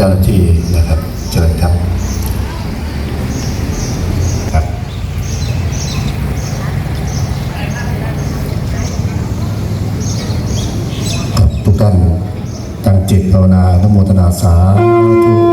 เจ้าหน้าที่นะครับเชิญครับครับครับทุกท่านตั้งจิตภาวนาทั้งโมทนาสาธุ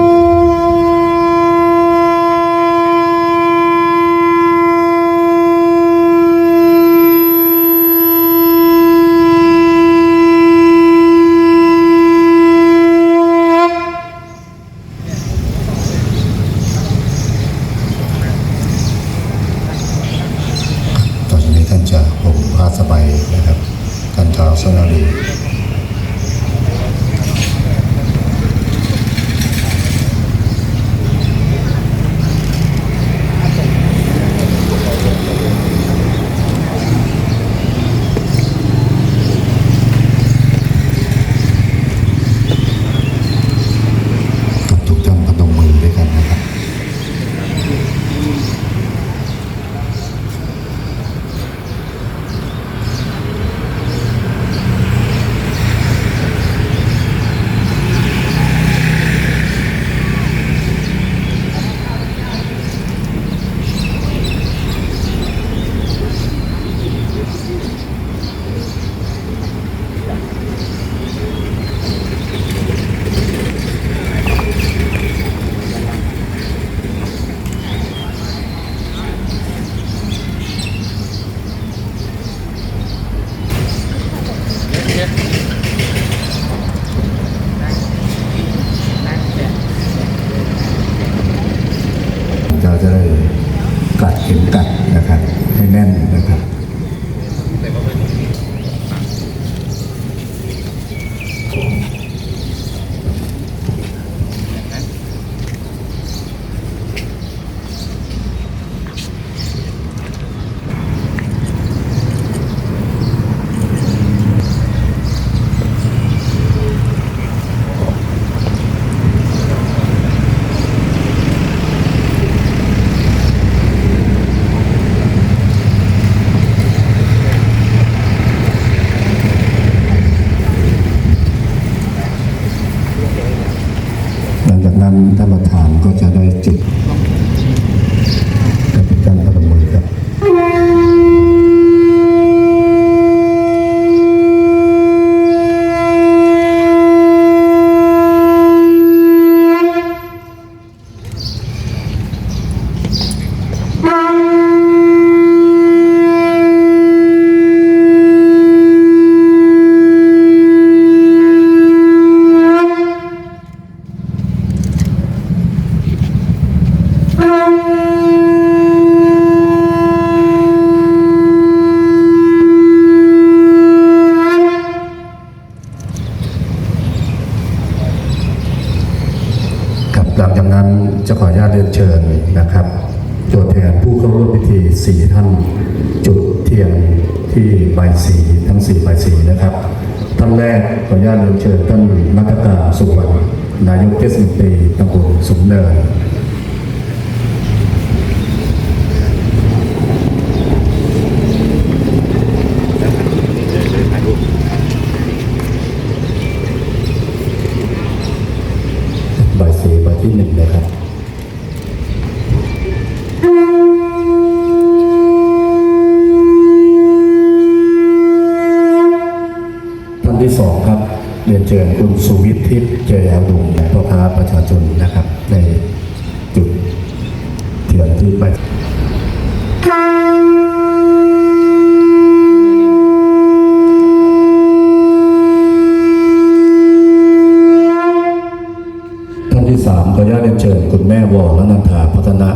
านประธานก็จะได้จุดกับเป็นการพนมมือครับ ครับหลังจากนั้น จะขออนุญาตเรียนเชิญนะครับตัวแทนผู้เข้าร่วมพิธีสี่ท่านจุดเทียนที่ใบสีทั้งสี่ใบสีนะครับ ท่านแรกขออนุญาตเรียนเชิญท่านนักการสุวรรณนายกเทศมนตรีตำบลสุมเนิน ใบายสีใบที่หนึ่งเลยครับ ที่สองครับเรียนเชิญคุณสุวิทย์ทิพย์เจริญดุงพ่อค้าประชาชนนะครับ ในจุดเทียนที่ใบท่านที่สามขออนุญาตเรียนเชิญคุณแม่วอแลนันทาพัฒนา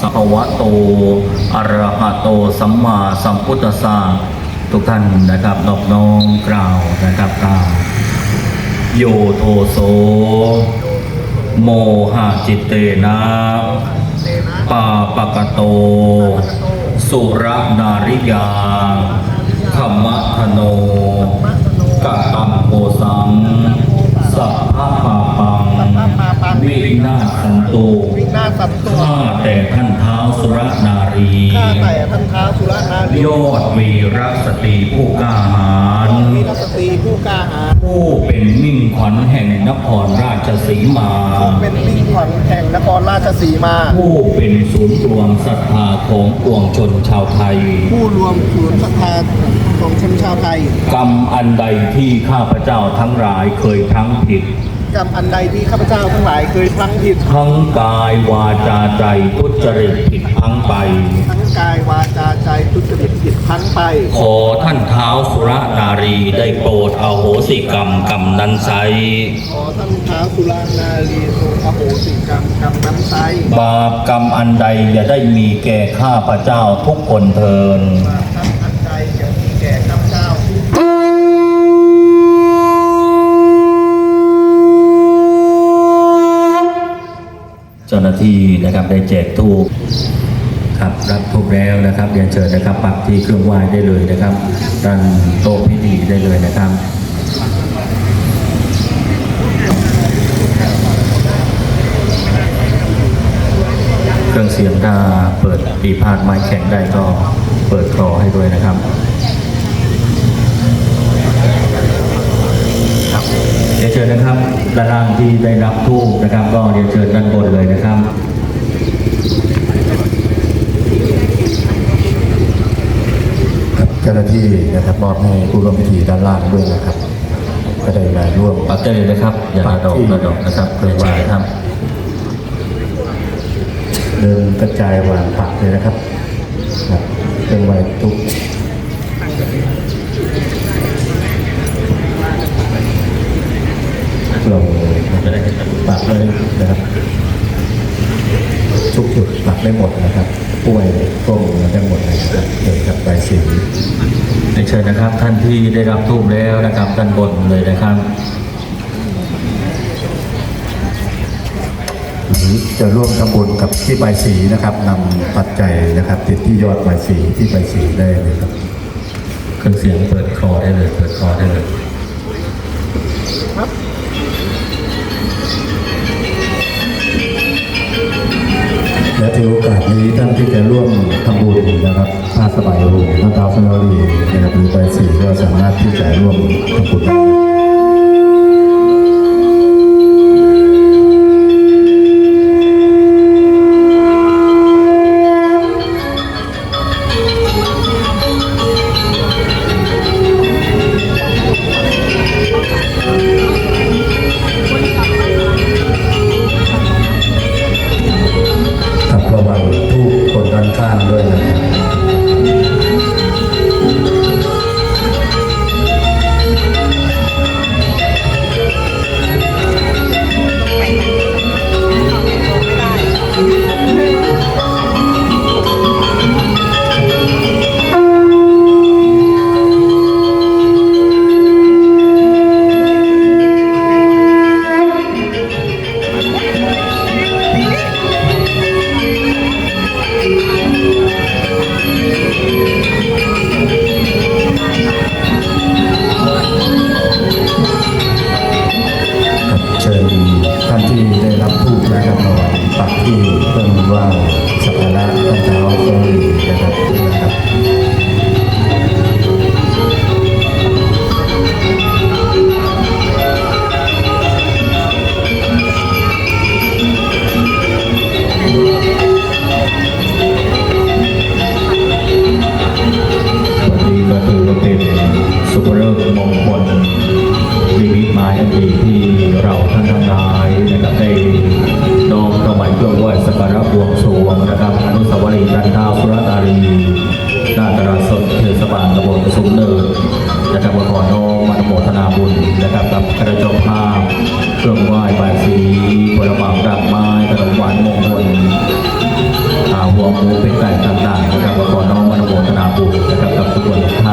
สัมมาสัมภวะโตอระหะโตสัมมาสัมพุทธัสสะทุกท่านนะครับนอบน้อมกล่าวนะครับกล่าวโยโทโส โมหะจิตเตนะปาปะกะโต สุรนาริยาขมมะโนกะตัมโพสัง สัพพะปาปัง วินาศสันตุ วินาศสันตุข้าแต่ท่านเท้าสุรนารีข้าแต่ท่านท้าวสุรนารียอดวีรสตรีผู้กล้าหาญวีรสตรีผู้กล้าหาญผู้เป็นมิ่งขวัญแห่งนครราชสีมาเป็นมิ่งขวัญแห่งนครราชสีมา ผู้เป็นศูนย์รวมศรัทธาของปวงชนชาวไทย ผู้รวมศูนย์ศรัทธาของชนชาวไทย กรรมอันใดที่ข้าพเจ้าทั้งหลายเคยพลั้งผิด กับอันใดที่ข้าพเจ้าทั้งหลายเคยพลั้งผิด ทั้งกายวาจาใจทุจริตผิดพลั้งไป ทั้งกายวาจาใจทุจริตผิดพลั้งไป ขอท่านเท้าสุรนารีได้โปรดอโหสิกรรมกรรมนั้นไซขอท่านท้าวสุรนารีทรงอโหสิกรรมกรรมนั้นไซบาปกรรมอันใดอย่าได้มีแก่ข้าพเจ้าทุกคนเทินมาท่านอันใดจะมีแก่ข้าพเจ้าทุก เจ้าหน้า ที่นะครับได้แจกทูปครับรับทูปแล้วนะครับเรียนเชิญนะครับปักที่เครื่องไหว้ได้เลยนะครับด้านโต๊ะพิธีได้เลยนะครับเครื่องเสียงถ้าเปิดปีพาดไม้แข็งได้ก็เปิดคลอให้ด้วยนะครับเรียนเชิญนะครับ ด้านล่างที่ได้รับทูปนะครับ ก็เรียนเชิญด้านบนเลยนะครับกับเจ้าหน้าที่นะครับมอบให้ผู้ร่วมพิธีด้านล่างด้วยนะครับ ก็ได้มาร่วมปักได้เลยนะครับ อย่าระดอกระดอกนะครับเคยว่านะครับ เดินกระจายวางปักเลยนะครับครับเครื่องไหว้ทุกล งปักเลยนะครับทุกจุดปักได้หมดนะครับป่วยก้มได้หมดเลยนะครับเดินกับใบสีเรียนเชิญนะครับ ท่านที่ได้รับทูปแล้วนะครับด้านบนเลยนะครับหรือจะร่วมทำบุญกับที่ใบสีนะครับนำปัจจัยนะครับ ติดที่ยอดใบสีที่ใบสีได้เลยครับเครื่องเสียงเปิดคลอได้เลย เปิดคลอได้เลย และถือโอกาสนี้ท่านที่จะร่วมทำบุญนะครับผ้าสบายรูน้ำตาสนอรีนะครับหรือใบสีก็สามารถที่จะร่วมทำบุญ วงหมูเป็นไก่ต่างๆนะครับขอน้องมโนโมทนาบุญนะครับกับทุกคน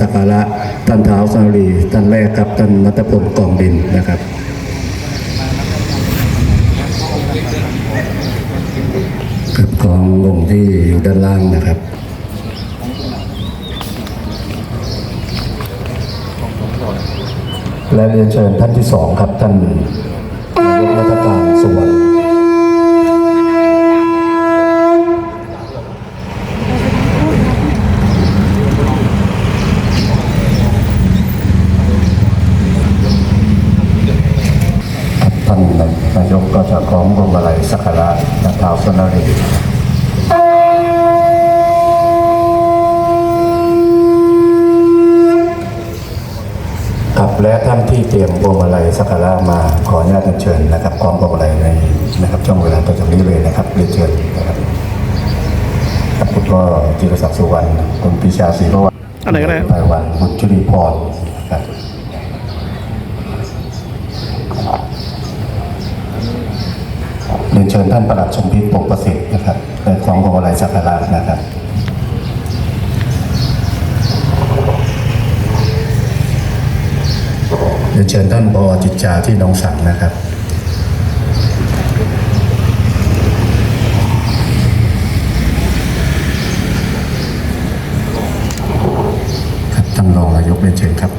สักการะท่านเท้าวสารีท่านแรกครับท่านนัตพลกองดินนะครับกับขององค์ที่อยู่ด้านล่างนะครับและเรียนเชิญท่านที่สองครับท่านนายกรัฐการสุวรรณครับท่านนายกก็จะคล้องพวงมาลัยสักการะนักท้าวสนรีครับและท่านที่เตรียมพวงมาลัยสักการะมาขออนุญาตเรียนเชิญนะครับพร้อมพวงมาลัยในนะครับช่วงเวลาต่อจากนี้เลยนะครับเรียนเชิญนะครับครับคุณก็จิรศักดิ์สุวรรณคุณปิชาศรีพวันอะไรก็ได้ไพวันคุณชุลีพรครับ เรียนเชิญท่านประหลัดชมพิษปกประสิทธิ์นะครับในของพวงมาลัยสักการะนะครับเรียนเชิญท่านบอจิตจาที่หนองสังนะครับครับท่านรองนายกเรียนเชิญครับ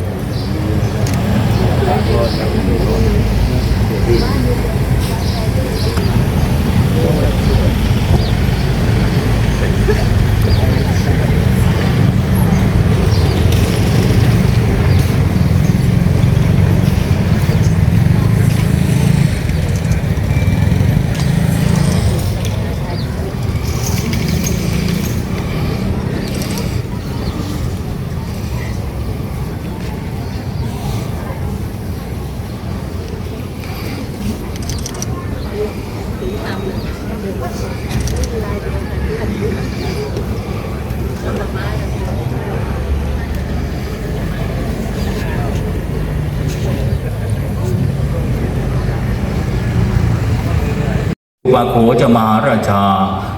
อุปาโขจะมหาราชา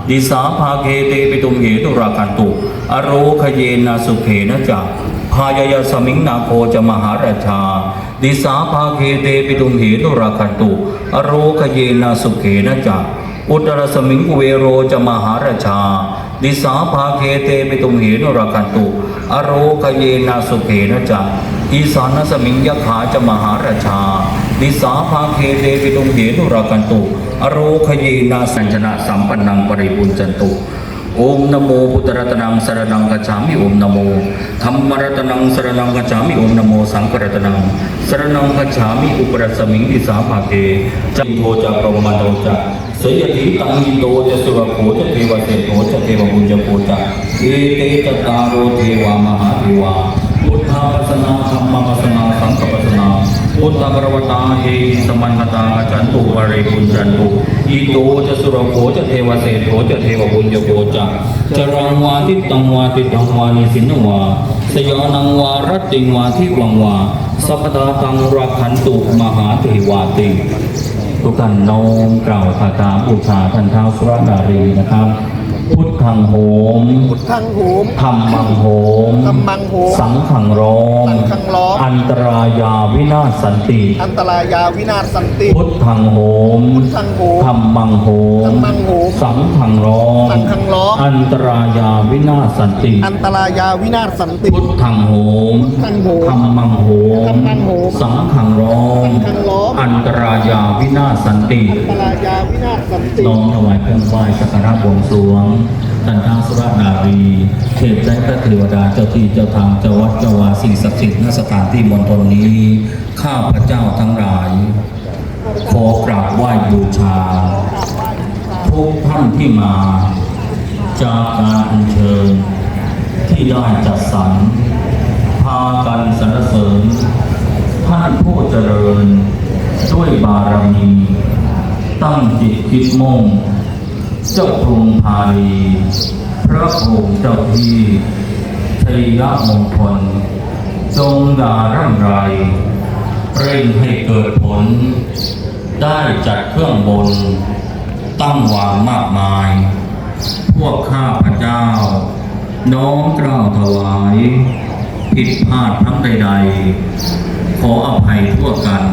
ดิสาภาเคเตปิตุมเหตุรากันตุ อโรคเยนะสุเขนะจักพายายสมิงนาโคจะมหาราชา ดิสาภาเคเตปิตุมเหตุรากันตุ อโรคเยนะสุเขนะจักอุตรสมิงเวโรจะมหาราชา ดิสาภาเคเตปิตุมเหตุรากันตุ อโรคเยนะสุเขนะจักอีสานสมิงยขาจะมหาราชา ดิสาภาเคเตปิตุมเหตุรากันตุ อโรคเยนาสัญชนะสัมปันนังปริปุญจันตุโอมนโมพุทธรัตนังสรนังกัจฉามิโอมนโมธรรมรัตนังสรนังกัจฉามิโอมนโมสังฆรัตนังสรนังกัจฉามิอุปรัสมิงทิสาภาเกจันโทจะปรมโนจะสยติตังยิโตจะสุรโขจะเทวเสโทจะเทวบุญจะโพจะเอเตจตารโรเทวามหาเทวาพุทธาปัสนาธรรมปัสนาสังฆปัสสนา พุทธปรวตาเฮสมันตาจันตุวเรปุญจันตุอีโตจะสุรโขจะเทวเสโทจะเทวบุญโยโกจะจรังวาทิตังวาทิตังวานิสินวาสยานังวารัตติงวาทิวังวาสัพตาตังรักขันตุมหาเทวาติทุกท่านน้อมกล่าวคาถาบูชาท่านเท้าวสุรนารีนะครับ พุทธังโหม พุทธังโหมธรรมังโหมธัมมังโหม สังขังร้อม สังฆังร้อม อันตรายาวินาศสันติ อันตรายาวินาศสันติ พุทธังโหม พุทธังโหมธรรมังโหมธัมมังโหมสังขังร้อมสังฆังร้อมอันตรายาวินาศสันติอันตรายาวินาศสันติพุทธังโหมพุทธังโหมธรรมังโหมธัมมังโหม สังขังร้อม สังฆังร้อม อันตรายาวินาศสันติ อันตรายาวินาศสันติ น้อมถวายเครื่องไหว้สักการะบวงสรวงท่านท้าวสุรนารีเทพและพระเทวดาเจ้าที่เจ้าทางเจ้าวัดเจ้าวาสิ่งศักดิ์สิทธิ์ณสถานที่มณฑลนี้ ข้าพระเจ้าทั้งหลาย ขอกราบไหว้บูชา ทุกท่านที่มา จากการอัญเชิญ ที่ได้จัดสรรพากันสรรเสริญท่านผู้เจริญด้วยบารมี ตั้งจิตคิดมุ่ง เจ้าพงพาลีพระองค์เจ้าที่ชัยยมงคลจงดาร่ำไรเร่งให้เกิดผล ได้จัดเครื่องบน ตั้งวางมากมาย พวกข้าพระเจ้า น้อมกล้าวถวาย ผิดพลาดทั้งใดๆ ขออภัยทั่วกัน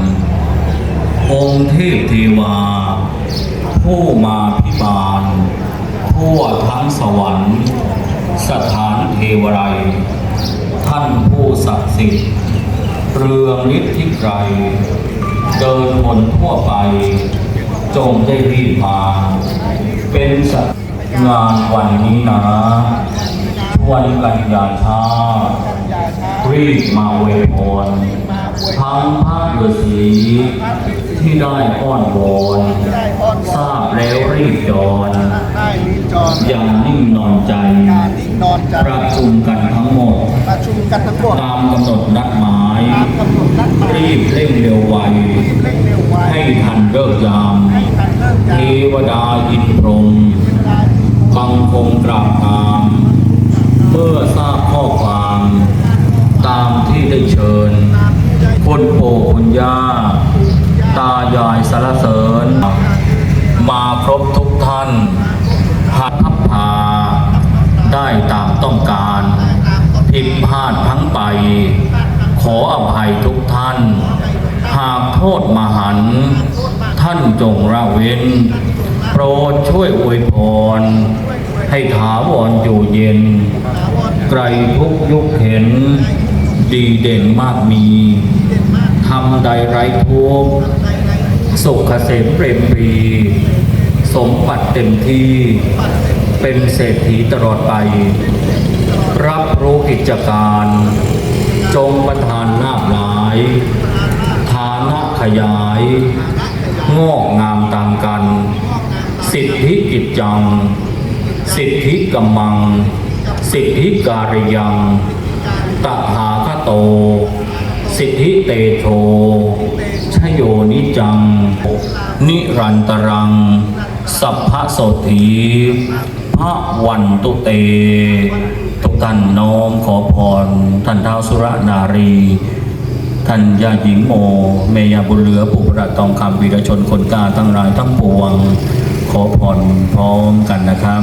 องค์เทพเทวา ผู้มา บาล ทั่วทั้งสวรรค์ สถานเทวไรยท่านผู้ศักดิ์สิทธิ์เรืองฤทธิ์ไกลเดินบนทั่วไป จงได้รีบมา เป็นสักงานวันนี้นะวันกันยาชารีบมาเวรพรทั้งพระฤาษีที่ได้อ้อนวอน แล้วรีบจรได้รีจรอย่างนิ่งนอนใจการนิ่งนอนใจประชุมกันทั้งหมดประชุมกันทั้งหมดตามกำหนดนัดหมายตามกำหนดนัดหมายรีบเร่งเร็วไวเร่งเร็วไวให้ทันเลิกยามให้ทันเลิกเทยามวดาอินพรหมเวลาที่บังคงกราบตามเมื่อทราบข้อความตามที่ได้เชิญคุณปู่คุณย่า ตายายสารเสริญมา ครบทุกท่านหัดพับพาได้ตามต้องการ ผิดพลาดทั้งไป ขออภัยทุกท่าน หากโทษมหัน ท่านจงละเว้น โปรดช่วยอวยพร ให้ถาวรอยู่เย็น ไกลทุกยุคเห็น ดีเด่นมากมีทำใดไรทุกสุขเกษมเปรมปรี สมบัติเต็มที่เป็นเศรษฐีตลอดไป รับรู้กิจการ จงประทานลาบหลายฐานะขยาย งอกงามตามกัน สิทธิกิจจัง สิทธิกัมมัง สิทธิการยังตถาคโต สิทธิเตโชชโยนิจัง นิรันตรัง สัพพะโสธีพระวันตุเต ทุกท่านน้อมขอพร ท่านเท้าวสุรนารี ท่านยาหญิงโม เมยาบุญเหลือปุประตองคำวีรชนคนกาทั้งหลายทั้งปวง ขอพรพร้อมกันนะครับ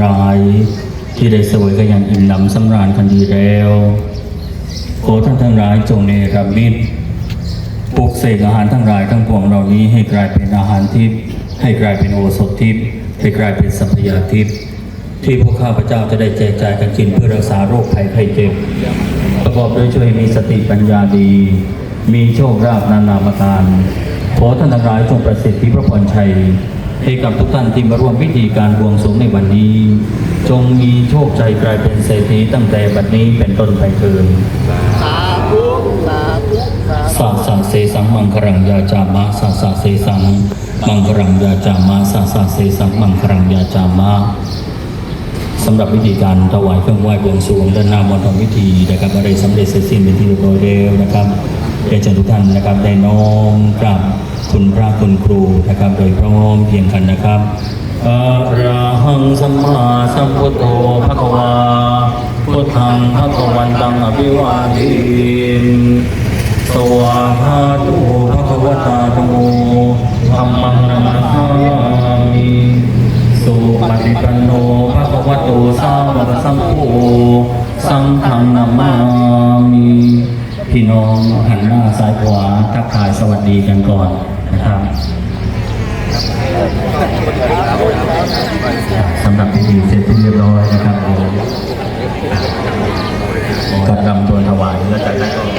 หลาย ที่ได้สวยก็ยังอิ่มหนำสำราญกันดีแล้ว ขอท่านทั้งหลายจงเนรมิตปลุกเสกอาหารทั้งหลายทั้งปวงเหล่านี้ให้กลายเป็นอาหารทิพย์ให้กลายเป็นโอสถทิพย์ให้กลายเป็นสัพยาทิพย์ที่พวกข้าพเจ้าจะได้แจกจ่ายกันกินเพื่อรักษาโรคภัยไข้เจ็บ ประกอบด้วยช่วยมีสติปัญญาดี มีโชคลาภนานาประการขอท่านทั้งหลายจงประสิทธิพระพรชัย ให้กับทุกท่านที่มาร่วมพิธีการบวงสรวงในวันนี้ จงมีโชคใจกลายเป็นเศรษฐีตั้งแต่บัดนี้เป็นต้นไปเถิดสาธุสาธุสาธุสาสาเสสังมังครังยาจามะสาสาเสสังมังครังยาจามะสาสาเสสังมังครังยาจามะสำหรับวิธีการถวายเครื่องไหว้บวงสรวงด้านหน้ามณฑลพิธีนะครับอะไรสำเร็จเสร็จสิ้นเป็นที่เรียบร้อยแล้วนะครับเรียนเชิญทุกท่านนะครับได้น้อมกราบ คุณพระคุณครูนะครับ โดยพร้อมเพียงกันนะครับอะระหังสัมมาสัมพุทโธภะคะวาพุทธังภะคะวันตังอภิวาทมิสวาหาตุภะคะวะตาตุโมธัมมังนามามิสุปฏิปันโนภะคะวะโตสาวกสังโฆสังฆนามามิ พี่น้องหันหน้าซ้ายขวาทักทายสวัสดีกันก่อนนะครับสำหรับพิธีเสร็จที่เรียบร้อยนะครับเดี๋ยวกำลังตัวถวายและจากนั้นก็